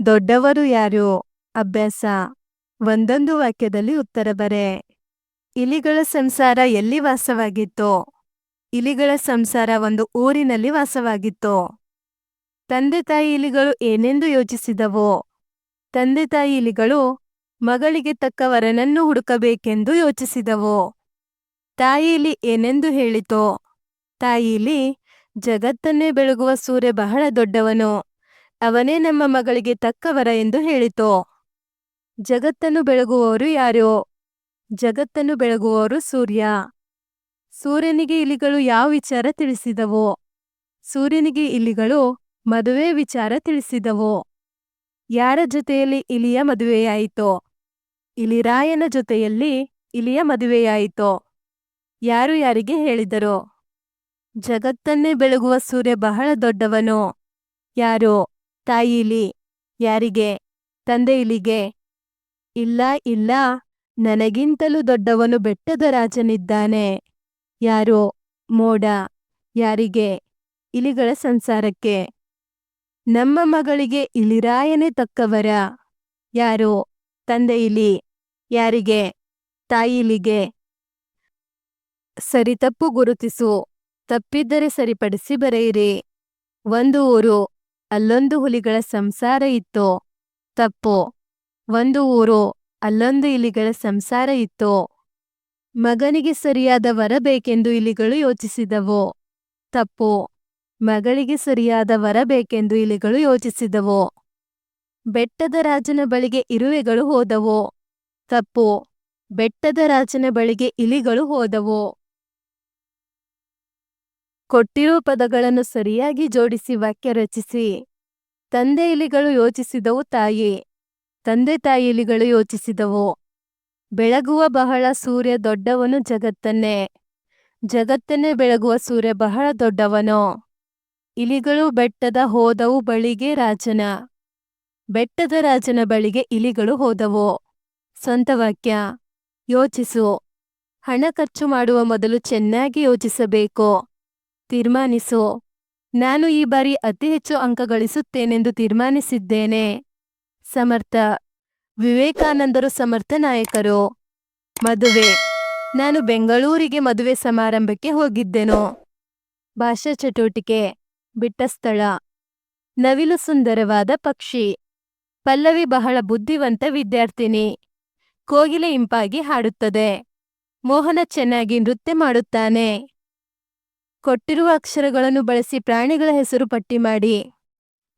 ದೊಡ್ಡವರು ಯಾರು? ಅಭ್ಯಾಸ. ಒಂದೊಂದು ವಾಕ್ಯದಲ್ಲಿ ಉತ್ತರ ಬರೆ. ಇಲಿಗಳ ಸಂಸಾರ ಎಲ್ಲಿ ವಾಸವಾಗಿತ್ತು? ಇಲಿಗಳ ಸಂಸಾರ ಒಂದು ಊರಿನಲ್ಲಿ ವಾಸವಾಗಿತ್ತು? ತಂದೆ ತಾಯಿ ಇಲಿಗಳು ಏನೆಂದು ಯೋಚಿಸಿದವು? ತಂದೆ ತಾಯಿ ಇಲಿಗಳು ಮಗಳಿಗೆ ತಕ್ಕ ವರನನ್ನು ಹುಡುಕಬೇಕೆಂದು ಯೋಚಿಸಿದವು? ತಾಯಿ ಇಲಿ ಏನೆಂದು ಹೇಳಿತು? ತಾಯಿ ಇಲಿ ಜಗತ್ತನ್ನೇ ಬೆಳಗುವ ಸೂರ್ಯ ಬಹಳ ದೊಡ್ಡವನು. ಅವನೇ ನಮ್ಮ ಮಗಳಿಗೆ ತಕ್ಕವರ ಎಂದು ಹೇಳಿತು. ಜಗತ್ತನ್ನು ಬೆಳಗುವವರು ಯಾರು? ಜಗತ್ತನ್ನು ಬೆಳಗುವವರು ಸೂರ್ಯ. ಸೂರ್ಯನಿಗೆ ಇಲಿಗಳು ಯಾವ ವಿಚಾರ ತಿಳಿಸಿದವು? ಸೂರ್ಯನಿಗೆ ಇಲಿಗಳು ಮದುವೆ ವಿಚಾರ ತಿಳಿಸಿದವು. ಯಾರ ಜೊತೆಯಲ್ಲಿ ಇಲಿಯ ಮದುವೆಯಾಯಿತು? ಇಲಿರಾಯನ ಜೊತೆಯಲ್ಲಿ ಇಲಿಯ ಮದುವೆಯಾಯಿತು. ಯಾರು ಯಾರಿಗೆ ಹೇಳಿದರು? ಜಗತ್ತನ್ನೇ ಬೆಳಗುವ ಸೂರ್ಯ ಬಹಳ ದೊಡ್ಡವನು. ಯಾರು? ತಾಯಿ ಇಲಿ ಯಾರಿಗೆ? ತಂದೆ ಇಲಿಗೆ ಇಲ್ಲ ಇಲ್ಲ, ನನಗಿಂತಲೂ ದೊಡ್ಡವನು ಬೆಟ್ಟದ ರಾಜನಿದ್ದಾನೆ. ಯಾರೋ? ಮೋಡ. ಯಾರಿಗೆ? ಇಲಿಗಳ ಸಂಸಾರಕ್ಕೆ. ನಮ್ಮ ಮಗಳಿಗೆ ಇಲಿರಾಯನೇ ತಕ್ಕವರ. ಯಾರೋ? ತಂದೆ ಇಲಿ ಯಾರಿಗೆ? ತಾಯಿಲಿಗೆ. ಸರಿ, ತಪ್ಪು ಗುರುತಿಸು. ತಪ್ಪಿದ್ದರೆ ಸರಿಪಡಿಸಿ ಬರೆಯಿರಿ. ಒಂದು ಊರು. ಅಲ್ಲೊಂದು ಹುಲಿಗಳ ಸಂಸಾರ ಇತ್ತು? ತಪ್ಪು. ಒಂದು ಊರು? ಅಲ್ಲೊಂದು ಇಲಿಗಳ ಸಂಸಾರ ಇತ್ತು? ಮಗನಿಗೆ ಸರಿಯಾದ ವರ ಬೇಕೆಂದು ಇಲಿಗಳು ಯೋಚಿಸಿದವು? ತಪ್ಪು. ಮಗಳಿಗೆ ಸರಿಯಾದ ವರ ಬೇಕೆಂದು ಇಲಿಗಳು ಯೋಚಿಸಿದವು? ಬೆಟ್ಟದ ರಾಜನ ಬಳಿಗೆ ಇರುವೆಗಳು ಹೋದವು? ತಪ್ಪು. ಬೆಟ್ಟದ ರಾಜನ ಬಳಿಗೆ ಇಲಿಗಳು ಹೋದವು? ಕೊಟ್ಟಿರುವ ಪದಗಳನ್ನು ಸರಿಯಾಗಿ ಜೋಡಿಸಿ ವಾಕ್ಯ ರಚಿಸಿ. ತಂದೆ ಇಲಿಗಳು ಯೋಚಿಸಿದವು, ತಾಯಿ. ತಂದೆ ತಾಯಿ ಇಲಿಗಳು ಯೋಚಿಸಿದವು. ಬೆಳಗುವ ಬಹಳ ಸೂರ್ಯ ದೊಡ್ಡವನು ಜಗತ್ತನ್ನೇ. ಜಗತ್ತನ್ನೇ ಬೆಳಗುವ ಸೂರ್ಯ ಬಹಳ ದೊಡ್ಡವನು. ಇಲಿಗಳು ಬೆಟ್ಟದ ಹೋದವು ಬಳಿಗೆ ರಾಜನ. ಬೆಟ್ಟದ ರಾಜನ ಬಳಿಗೆ ಇಲಿಗಳು ಹೋದವು. ಸ್ವಂತ ವಾಕ್ಯ. ಯೋಚಿಸು. ಹಣ ಖರ್ಚು ಮಾಡುವ ಮೊದಲು ಚೆನ್ನಾಗಿ ಯೋಚಿಸಬೇಕು. ತೀರ್ಮಾನಿಸು. ನಾನು ಈ ಬಾರಿ ಅತಿ ಹೆಚ್ಚು ಅಂಕ ಗಳಿಸುತ್ತೇನೆಂದು ತೀರ್ಮಾನಿಸಿದ್ದೇನೆ. ಸಮರ್ಥ. ವಿವೇಕಾನಂದರು ಸಮರ್ಥ ನಾಯಕರು. ಮದುವೆ. ನಾನು ಬೆಂಗಳೂರಿಗೆ ಮದುವೆ ಸಮಾರಂಭಕ್ಕೆ ಹೋಗಿದ್ದೆನು. ಭಾಷಾ ಚಟುವಟಿಕೆ. ಬಿಟ್ಟ ಸ್ಥಳ. ನವಿಲು ಸುಂದರವಾದ ಪಕ್ಷಿ. ಪಲ್ಲವಿ ಬಹಳ ಬುದ್ಧಿವಂತ ವಿದ್ಯಾರ್ಥಿನಿ. ಕೋಗಿಲೆ ಇಂಪಾಗಿ ಹಾಡುತ್ತದೆ. ಮೋಹನ ಚೆನ್ನಾಗಿ ನೃತ್ಯ ಮಾಡುತ್ತಾನೆ. ಕೊಟ್ಟಿರುವ ಅಕ್ಷರಗಳನ್ನು ಬಳಸಿ ಪ್ರಾಣಿಗಳ ಹೆಸರು ಪಟ್ಟಿ ಮಾಡಿ.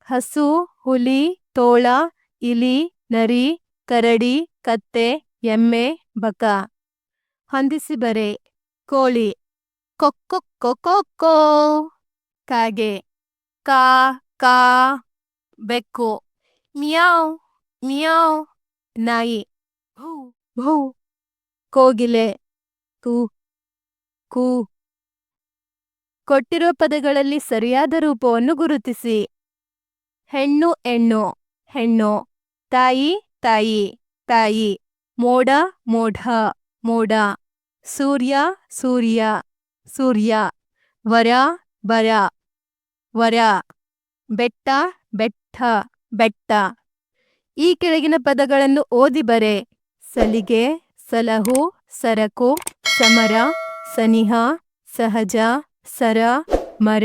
ಹಸು, ಹುಲಿ, ತೋಳ, ಇಲಿ, ನರಿ, ಕರಡಿ, ಕತ್ತೆ, ಎಮ್ಮೆ, ಬಕ. ಹೊಂದಿಸಿ ಬರೆ. ಕೋಳಿ. ಕೊಕ್ಕೊ ಕಾಗೆ. ಕಾ ಕಾ. ಬೆಕ್ಕು. ಮಿಯಾವ್ ಮಿಯಾವ್. ನಾಯಿ. ಭೂ ಭೂ. ಕೋಗಿಲೆ. ಕೂ ಕು. ಕೊಟ್ಟಿರುವ ಪದಗಳಲ್ಲಿ ಸರಿಯಾದ ರೂಪವನ್ನು ಗುರುತಿಸಿ. ಹೆಣ್ಣು ಹೆಣ್ಣು ಹೆಣ್ಣು, ತಾಯಿ ತಾಯಿ ತಾಯಿ, ಮೋಡ, ಮೋಢ, ಮೋಡ, ಸೂರ್ಯ ಸೂರ್ಯ ಸೂರ್ಯ, ವರ ಬರ ವರ, ಬೆಟ್ಟ ಬೆಟ್ಟ ಬೆಟ್ಟ. ಈ ಕೆಳಗಿನ ಪದಗಳನ್ನು ಓದಿ ಬರೆ. ಸಲಿಗೆ, ಸಲಹು, ಸರಕು, ಸಮರ, ಸನಿಹ, ಸಹಜ ಸರ, ಮರ,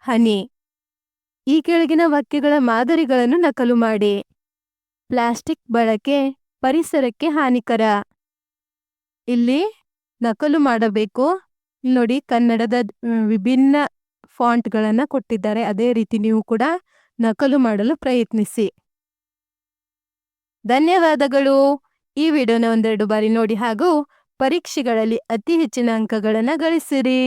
ಹನಿ. ಈ ಕೆಳಗಿನ ವಾಕ್ಯಗಳ ಮಾದರಿಗಳನ್ನು ನಕಲು ಮಾಡಿ. ಪ್ಲಾಸ್ಟಿಕ್ ಬಳಕೆ ಪರಿಸರಕ್ಕೆ ಹಾನಿಕರ. ಇಲ್ಲಿ ನಕಲು ಮಾಡಬೇಕು. ಇಲ್ಲಿ ನೋಡಿ ಕನ್ನಡದ ವಿಭಿನ್ನ ಫಾಂಟ್ಗಳನ್ನು ಕೊಟ್ಟಿದ್ದಾರೆ. ಅದೇ ರೀತಿ ನೀವು ಕೂಡ ನಕಲು ಮಾಡಲು ಪ್ರಯತ್ನಿಸಿ. ಧನ್ಯವಾದಗಳು. ಈ ವಿಡಿಯೋನ ಒಂದೆರಡು ಬಾರಿ ನೋಡಿ ಹಾಗೂ ಪರೀಕ್ಷೆಗಳಲ್ಲಿ ಅತಿ ಹೆಚ್ಚಿನ ಅಂಕಗಳನ್ನು ಗಳಿಸಿರಿ.